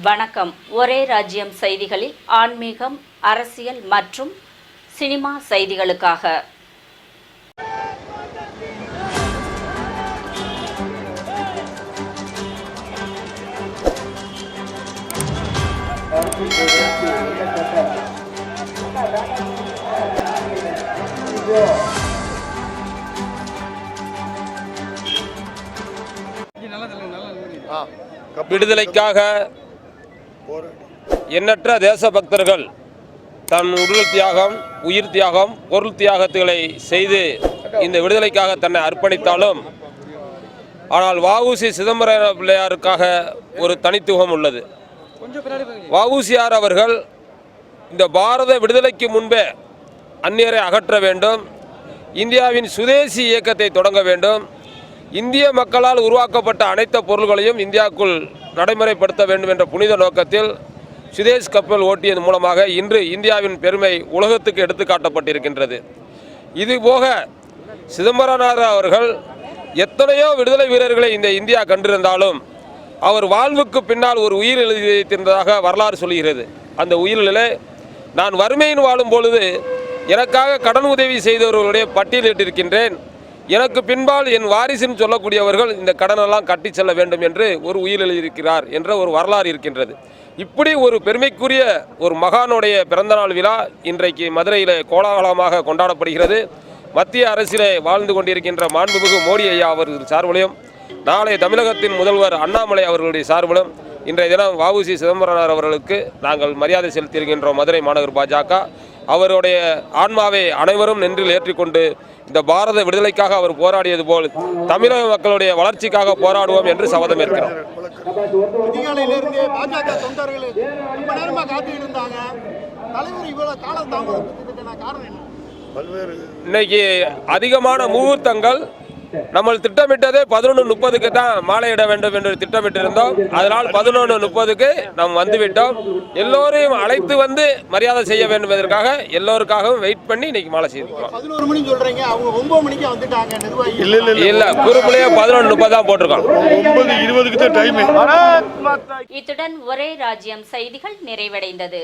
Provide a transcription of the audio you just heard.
வணக்கம். ஒரே ராஜ்யம் செய்திகளில் ஆன்மீகம் அரசியல் மற்றும் சினிமா செய்திகளுக்காக. விடுதலைக்காக எண்ணற்ற தேசபக்தர்கள் தன் உடல் தியாகம் உயிர் தியாகம் பொருள் தியாகத்துகளை செய்து இந்த விடுதலைக்காக தன்னை அர்ப்பணித்தாலும் ஆனால் வஉசி சிதம்பர பிள்ளையாருக்காக ஒரு தனித்துவம் உள்ளது. வஉசியார் அவர்கள் இந்த பாரத விடுதலைக்கு முன்பே அந்நியரை அகற்ற வேண்டும் இந்தியாவின் சுதேசி இயக்கத்தை தொடங்க வேண்டும் இந்திய மக்களால் உருவாக்கப்பட்ட அனைத்து பொருள்களையும் இந்தியாவுக்குள் நடைமுறைப்படுத்த வேண்டும் என்ற புனித நோக்கத்தில் சுதேஷ் கப்பல் ஓட்டியது மூலமாக இன்று இந்தியாவின் பெருமை உலகத்துக்கு எடுத்துக்காட்டப்பட்டிருக்கின்றது. இதுபோக சிதம்பரனார் அவர்கள் எத்தனையோ விடுதலை வீரர்களை இந்த இந்தியா கண்டிருந்தாலும் அவர் வாழ்வுக்கு பின்னால் ஒரு உயிர் எழுதி வைத்திருந்ததாக வரலாறு சொல்கிறது அந்த உயிரிலே நான் வறுமையின் வாழும் பொழுது எனக்காக கடன் உதவி செய்தவர்களுடைய பட்டியலிட்டிருக்கின்றேன். எனக்கு பின்பால் என் வாரிசுன்னு சொல்லக்கூடியவர்கள் இந்த கடனெல்லாம் கட்டி செல்ல வேண்டும் என்று ஒரு உயிர் என்ற ஒரு வரலாறு இருக்கின்றது. இப்படி ஒரு பெருமைக்குரிய ஒரு மகானுடைய பிறந்தநாள் விழா இன்றைக்கு மதுரையில் கோலாகலமாக கொண்டாடப்படுகிறது. மத்திய அரசிலே வாழ்ந்து கொண்டிருக்கின்ற மாண்புமிகு மோடி ஐயா அவர்கள் சார்பிலையும் நாளை தமிழகத்தின் முதல்வர் அண்ணாமலை அவர்களுடைய சார்பிலும் இன்றைய தினம் வஉசி சிதம்பரனார் அவர்களுக்கு நாங்கள் மரியாதை செலுத்தியிருக்கின்றோம். மதுரை மாநகர் பாஜக. அவருடைய ஆன்மாவை அனைவரும் நென்றில் ஏற்றிக்கொண்டு இந்த பாரத விடுதலைக்காக அவர் போராடியது போல் தமிழக மக்களுடைய வளர்ச்சிக்காக போராடுவோம் என்று சபதம் பல்வேறு இன்னைக்கு அதிகமான முகூர்த்தங்கள் நம்ம திட்டமிட்டதே பதினொன்று முப்பதுக்கு தான் மாலையிட வேண்டும் என்று திட்டமிட்டிருந்தோம். அதனால் பதினொன்று முப்பதுக்கு நாம் வந்துவிட்டோம். எல்லோரையும் அழைத்து வந்து மரியாதை செய்ய வேண்டும் என்பதற்காக எல்லோருக்காகவும் வெயிட் பண்ணி இன்னைக்கு மாலை செய்திருக்கிறோம். பதினோரு மணிக்கு சொல்றீங்க. அவங்க ஒன்பது மணிக்கு வந்துட்டாங்க நிர்வாகி. இல்ல இல்ல இல்ல. இல்லை குறுப்புலேயே பதினொன்று முப்பது தான் போட்டிருக்கோம். ஒன்பது இருபதுக்கு தான் டைம் இத்துடன் ஒரே ராஜ்யம் செய்திகள் நிறைவடைந்தது.